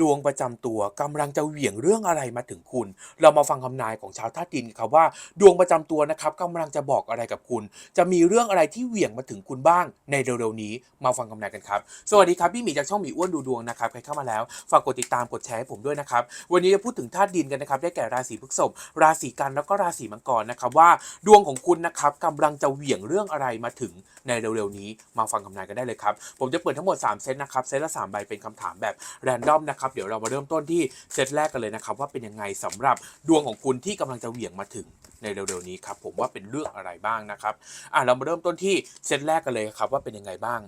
ดวงประจำตัวกำลังจะเหวี่ยงเรื่องอะไรมาถึงคุณ เรามาฟังคำนายของชาวธาตุดินครับว่า ดวงประจำตัวนะครับกำลังจะบอกอะไรกับคุณ จะมีเรื่องอะไรที่เหวี่ยงมาถึงคุณบ้าง ในเร็วๆนี้มาฟังคำนายกันครับ สวัสดีครับพี่หมีจากช่องหมีอ้วนดูดวงนะครับใครเข้ามาแล้วฝากกดติดตามกดแชร์ให้ผมด้วยนะครับวันนี้จะพูดถึงธาตุดินกันนะครับได้แก่ราศีพฤษภราศีกันแล้วก็ราศีมังกรนะครับว่าดวงของคุณนะครับกำลังจะเหวี่ยงเรื่องอะไรมาถึงในเร็วๆนี้ มาฟังคำนายกันได้เลยครับผมจะเปิดทั้งหมด3เซตนะครับเซตละ3ใบเป็นคำถามแบบแรนดอมนะครับเดี๋ยวเรามาเริ่มต้นที่เซตแรกกันเลยนะครับว่าเป็นยังไงสำหรับดวงของคุณที่กำลังจะเหวี่ยงมาถึงในเร็วๆนี้ครับผมว่าเป็นเรื่องอะไรบ้างนะครับอะเรามาเริ่มต้นที่เซตแรกกันเลยครับว่าเป็นยังไงบ้าง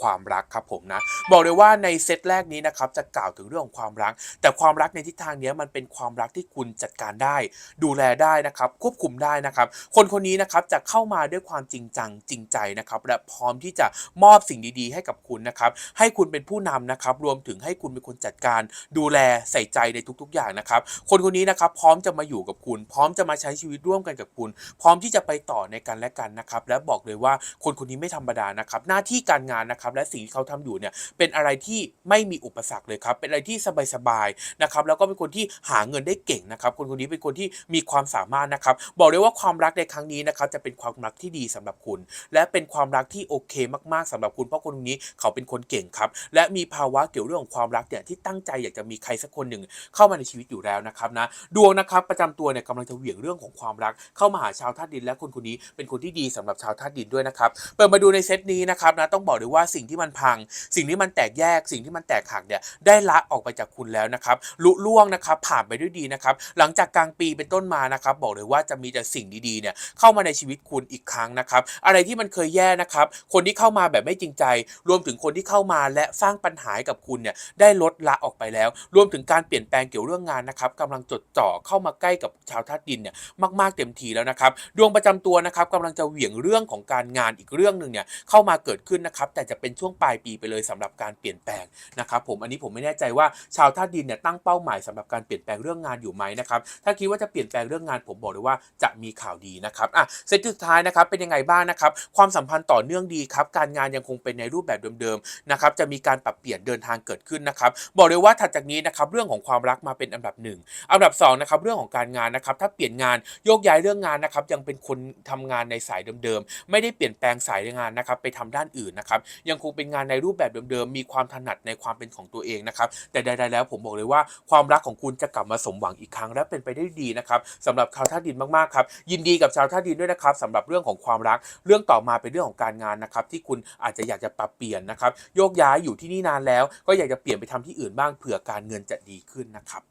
ความรักครับผมนะ บอกเลยว่าในเซตแรกนี้นะครับจะกล่าวถึงเรื่องของความรัก แต่ความรักในทิศทางนี้มันเป็นความรักที่คุณจัดการได้ ดูแลได้นะครับ ควบคุมได้นะครับ คนคนนี้นะครับจะเข้ามาด้วยความจริงจังจริงใจนะครับ และพร้อมที่จะมอบสิ่งดี ๆ ให้กับคุณนะครับ ให้คุณเป็นผู้นำนะครับ รวมถึงให้คุณเป็นคนจัดการ ดูแลใส่ใจในทุก ๆ อย่างนะครับ คนคนนี้นะครับพร้อมจะมาอยู่กับคุณ พร้อมจะมาใช้ชีวิตร่วมกันกับคุณ พร้อมที่จะไปต่อในกันและกันนะครับ และบอกเลยว่าคนคนนี้ไม่ธรรมดานะครับ หน้าที่การงานนะครับและสิ่งที่เขาทำอยู่เนี่ยเป็นอะไรที่ไม่มีอุปสรรคเลยครับเป็นอะไรที่สบายๆนะครับแล้วก็เป็นคนที่หาเงินได้เก่งนะครับคนคนนี้เป็นคนที่มีความสามารถนะครับบอกเลยว่าความรักในครั้งนี้นะครับจะเป็นความรักที่ดีสำหรับคุณ และเป็นความรักที่โอเคมากๆสำหรับคุณเพราะคนคนนี้เขาเป็นคนเก่งครับและมีภาวะเกี่ยวเรื่องของความรักเนี่ยที่ตั้งใจอยากจะมีใครสักคนหนึ่งเข้ามาในชีวิตอยู่แล้วนะครับนะดวงนะครับประจำตัวเนี่ยกำลังจะเหวี่ยงเรื่องของความรัก เข้ามาหาชาวธาตุดินและคนคนนี้เป็นคนที่ดีสำหรับชาวธาตุดินด้วยนะครับเปิดมาดูในเซตนี้นะครับนะต้องบอกเลยว่าสิ่งที่มันพัง สิ่งที่มันแตกแยกสิ่งที่มันแตกหักเนี่ยได้ละออกไปจากคุณแล้วนะครับลุล่วงนะครับผ่านไปด้วยดีนะครับหลังจากกลางปีเป็นต้นมานะครับบอกเลยว่าจะมีแต่สิ่งดีๆเนี่ยเข้ามาในชีวิตคุณอีกครั้งนะครับอะไรที่มันเคยแย่นะครับคนที่เข้ามาแบบไม่จริงใจ รวมถึงคนที่เข้ามาและสร้างปัญหากับคุณเนี่ยได้ลดละออกไปแล้ว รวมถึงการเปลี่ยนแปลงเกี่ยวเรื่องงานนะครับกำลังจดจ่อเข้ามาใกล้กับชาวธาตุดินเนี่ยมากๆเต็มทีแล้วนะครับดวงประจำตัวนะครับกำลังจะเหวี่ยงเรื่องของการงานอีกเรื่องหนึ่งเนี่ยเข้ามาเกิดขึ้นนะครับแต่จะเป็นช่วงปลายปีไปเลยสำหรับการเปลี่ยนแปลงนะครับผมอันนี้ผมไม่แน่ใจว่าชาวธาตุดินเนี่ยตั้งเป้าหมายสำหรับการเปลี่ยนแปลงเรื่องงานอยู่ไหมนะครับถ้าคิดว่าจะเปลี่ยนแปลงเรื่องงานผมบอกเลยว่าจะมีข่าวดีนะครับอะเซตสุดท้ายนะครับเป็นยังไงบ้างนะครับความสัมพันธ์ต่อเนื่องดีครับการงานยังคงเป็นในรูปแบบเดิมๆนะครับจะมีการปรับเปลี่ยนเดินทางเกิดขึ้นนะครับบอกเลยว่าถัดจากนี้นะครับเรื่องของความรักมาเป็นอันดับหนึ่งอันดับสองนะครับเรื่องของการงานนะครับถ้าเปลี่ยนงานโยกย้ายเรื่องงานนะครับยังเป็นคนทำงานในสายเดิมๆไม่ได้เปลี่ยนแปลงสายงานนะครับไปทำด้านอื่นนะครับยังคงเป็นงานในรูปแบบเดิมๆ มีความถนัดในความเป็นของตัวเองนะครับ แต่ใดๆแล้วผมบอกเลยว่าความรักของคุณจะกลับมาสมหวังอีกครั้งและเป็นไปได้ดีนะครับสำหรับชาวธาตุดินมากๆครับ ยินดีกับชาวธาตุดินด้วยนะครับสำหรับเรื่องของความรัก เรื่องต่อมาเป็นเรื่องของการงานนะครับ ที่คุณอาจจะอยากจะปรับเปลี่ยนนะครับ โยกย้ายอยู่ที่นี่นานแล้ว ก็อยากจะเปลี่ยนไปทำที่อื่นบ้างเผื่อการเงินจะดีขึ้นนะครับ